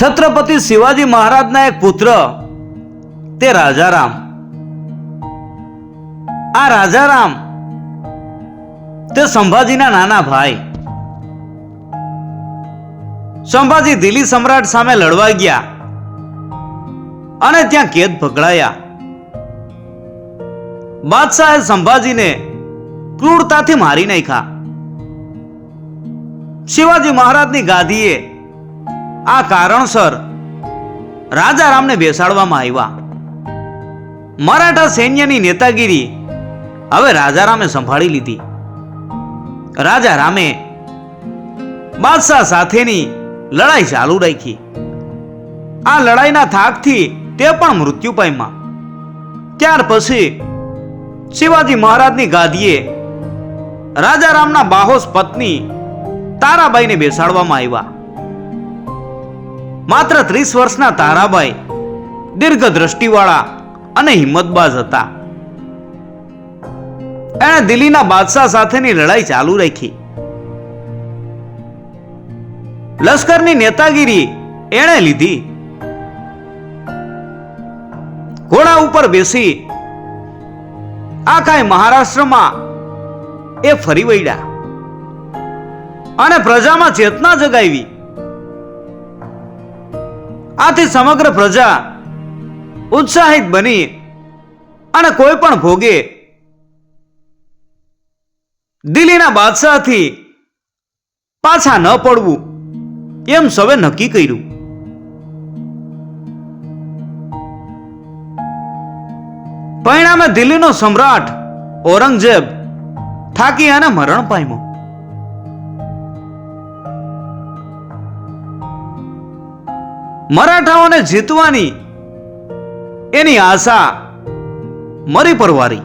છત્રપતિ શિવાજી મહારાજના એક પુત્ર, તે રાજારામ. આ રાજારામ તે સંભાજીના નાના ભાઈ. સંભાજી દિલ્હી સમ્રાટ સામે લડવા ગયા અને ત્યાં કેદ પકડાયા બાદશાહે સંભાજીને ક્રૂરતાથી મારી નાખ્યા. શિવાજી મહારાજની ગાદીએ આ કારણસર રાજારામને બેસાડવામાં આવ્યા. મરાઠા સૈન્યની નેતાગીરી હવે રાજારામે સંભાળી લીધી. રાજા રામે બાદશાહ સાથેની લડાઈ ચાલુ રાખી. આ લડાઈના થાકથી તે પણ મૃત્યુ પામ્યા. ત્યાર પછી શિવાજી મહારાજની ગાદીએ રાજારામના બાહોશ પત્ની તારાબાઈને બેસાડવામાં આવ્યા. માત્ર ત્રીસ વર્ષના તારાબાઈ દીર્ઘ દ્રષ્ટિવાળા અને હિંમતબાજ હતા. એણે દિલ્હીના બાદશાહ સાથેની લડાઈ ચાલુ રાખી. લશ્કરની નેતાગીરી એણે લીધી. ઘોડા ઉપર બેસી આખાય મહારાષ્ટ્રમાં એ ફરી વળ્યા અને પ્રજામાં ચેતના જગાવી. આથી સમગ્ર પ્રજા ઉત્સાહિત બની અને કોઈ પણ ભોગે. દિલ્હીના બાદશાહથી પાછા ન પડવું એમ સૌએ નક્કી કર્યું. પરિણામે દિલ્હીનો સમ્રાટ ઔરંગઝેબ થાકી અને મરણ પામ્યો. મરાઠાઓને જીતવાની એની આશા મરી પરવારી.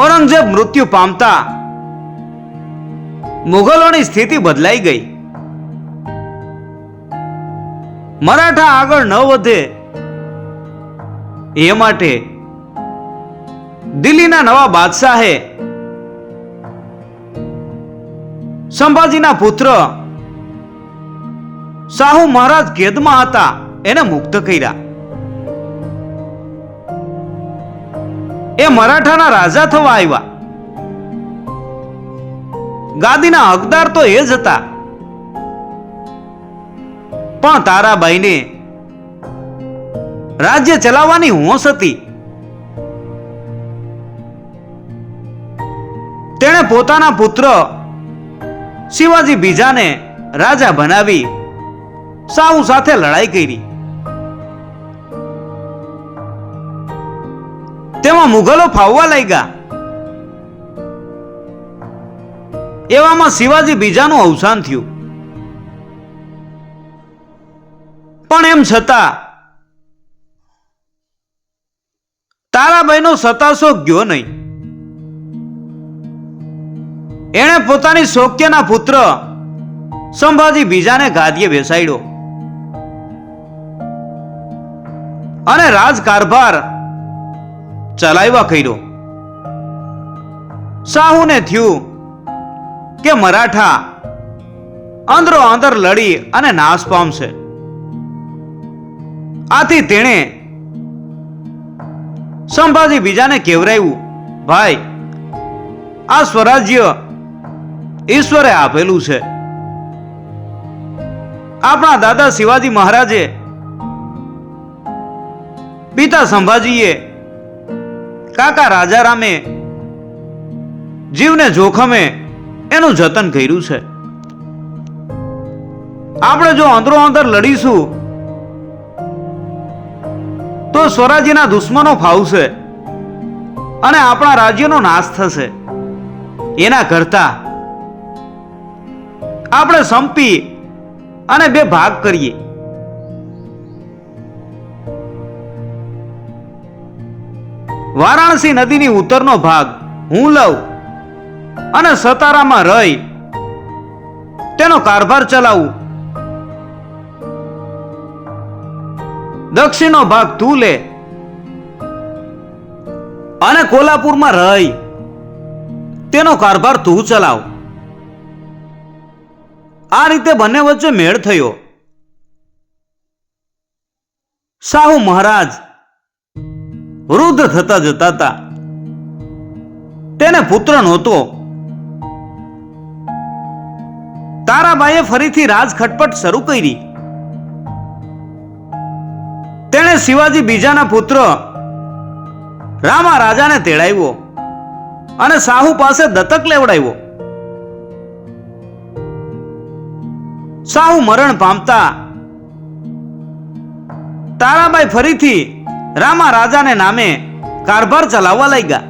ઔરંગઝેબ મૃત્યુ પામતા મુઘલોની સ્થિતિ બદલાઈ ગઈ. મરાઠા આગળ ન વધે એ માટે દિલ્હીના નવા બાદશાહે સંભાજીના પુત્ર શાહુ મહારાજ કેદમાં હતા. એને મુક્ત કર્યા. એ મરાઠાના રાજા થવા આવ્યા. ગાદીના હકદાર તો એ જ હતા. પણ તારાબાઈને રાજ્ય ચલાવવાની હોશ હતી. તેણે પોતાના પુત્ર શિવાજી બીજાને રાજા બનાવી સાહુ સાથે લડાઈ કરી. તેમાં મુઘલો ફાવવા લાગ્યા. એવામાં શિવાજી બીજાનું અવસાન થયું. પણ એમ છતાં, તારાબાઈનો સતાશો ગયો નહીં. એણે પોતાની શોક્યના પુત્ર સંભાજી બીજાને ગાદીએ બેસાડ્યો. અને રાજકારભાર ચલાવ્યા કર્યો. સાહુને થયું કે મરાઠા અંદરો અંદર લડી અને નાશ પામશે. આથી તેણે સંભાજી બીજાને કેવરાયું ભાઈ, આ સ્વરાજ્ય ઈશ્વરે આપેલું છે. આપણા દાદા શિવાજી મહારાજે પિતા સંભાજીએ, કાકા રાજારામે, જીવને જોખમે એનું જતન કર્યું છે. આપણે જો અંદરો અંદર લડીશું, તો સ્વરાજ્યના દુશ્મનો ફાવશે અને આપણા રાજ્યનો નાશ થશે. એના કરતા આપણે સંપી અને બે ભાગ કરીએ. વારાણસી નદીની ઉત્તરનો ભાગ હું લઉં અને સતારામાં રહી તેનો કારભાર ચલાવું. દક્ષિણનો ભાગ તું લે અને કોલ્હાપુરમાં રહી તેનો કારભાર તું ચલાવ. આ રીતે બંને વચ્ચે મેળ થયો. સાહુ મહારાજ વૃદ્ધ થતા જતા હતા તેને પુત્ર નહોતો. તારાબાઈએ ફરીથી રાજ ખટપટ શરૂ કરી. તેણે શિવાજી બીજાના પુત્ર રામા રાજાને તેડાવ્યો અને સાહુ પાસે દત્તક લેવડાવ્યો. સાહુ મરણ પામતા તારાબાઈ ફરીથી રામા રાજાને નામે કારભાર ચલાવવા લાગ્યા.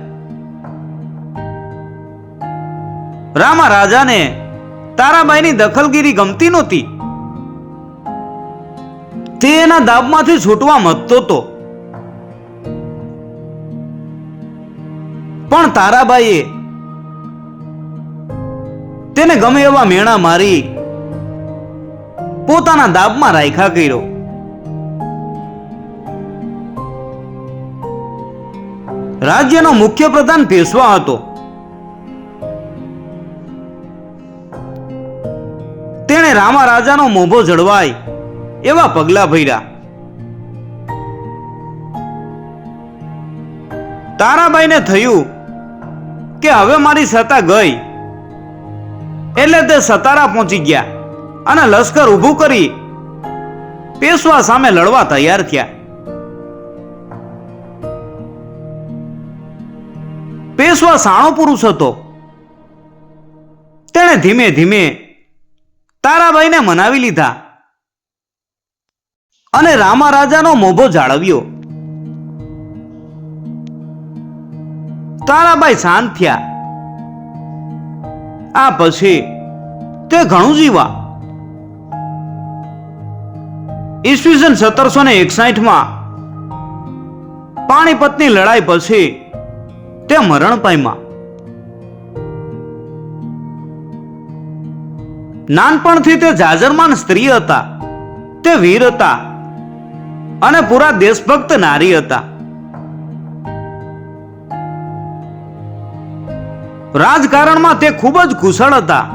રામા રાજાને તારાબાઈની દખલગીરી ગમતી નહોતી. તે એના દાબમાંથી છૂટવા મતતો હતો. પણ તારાબાઈએ તેને ગમે એવા મેણા મારી પોતાના દાબમાં રાખ્યા કર્યો. રાજ્યનો મુખ્ય પ્રધાન પેશવા હતો. તેણે રામા રાજાનો મોભો જળવાય એવા પગલા ભર્યા. તારાબાઈને થયું કે હવે મારી સત્તા ગઈ. એટલે તે સતારા પહોંચી ગયા અને લશ્કર ઊભું કરી પેશવા સામે લડવા તૈયાર થયા. પેશવા સાણો પુરુષ હતો. તેણે ધીમે ધીમે તારાબાઈને મનાવી લીધા અને રામા રાજાનો મોભો જાળવ્યો. તારાબાઈ શાંત થયા. આ પછી તે ઘણું જીવા. ઈસવીસન સત્તરસો ને એકસાઠમાં પાણીપતની લડાઈ પછી તે મરણ પામ્યા નાનપણથી તે જાજરમાન સ્ત્રી હતા. તે વીર હતા. અને પૂરા દેશભક્ત નારી હતા. રાજકારણમાં તે ખૂબ જ કુશળ હતા.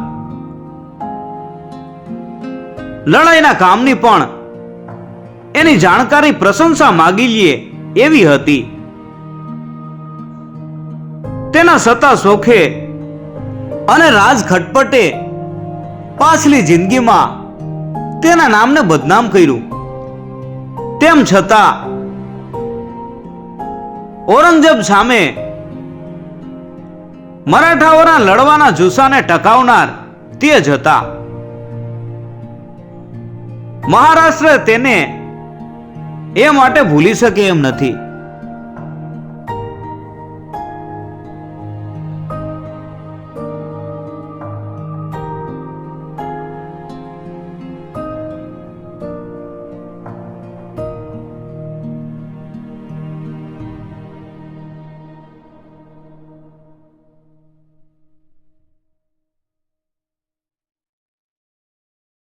લડાઈના કામની પણ એની જાણકારી પ્રશંસા માગી લે એવી હતી. તેના સત્તા શોખે અને રાજ ખટપટે પાછલી જિંદગીમાં તેના નામને બદનામ કર્યું. તેમ છતાં ઔરંગઝેબ સામે મરાઠાઓના લડવાના જુસ્સાને ટકાવનાર તે જ હતા. મહારાષ્ટ્ર તેને એ માટે ભૂલી શકે એમ નથી.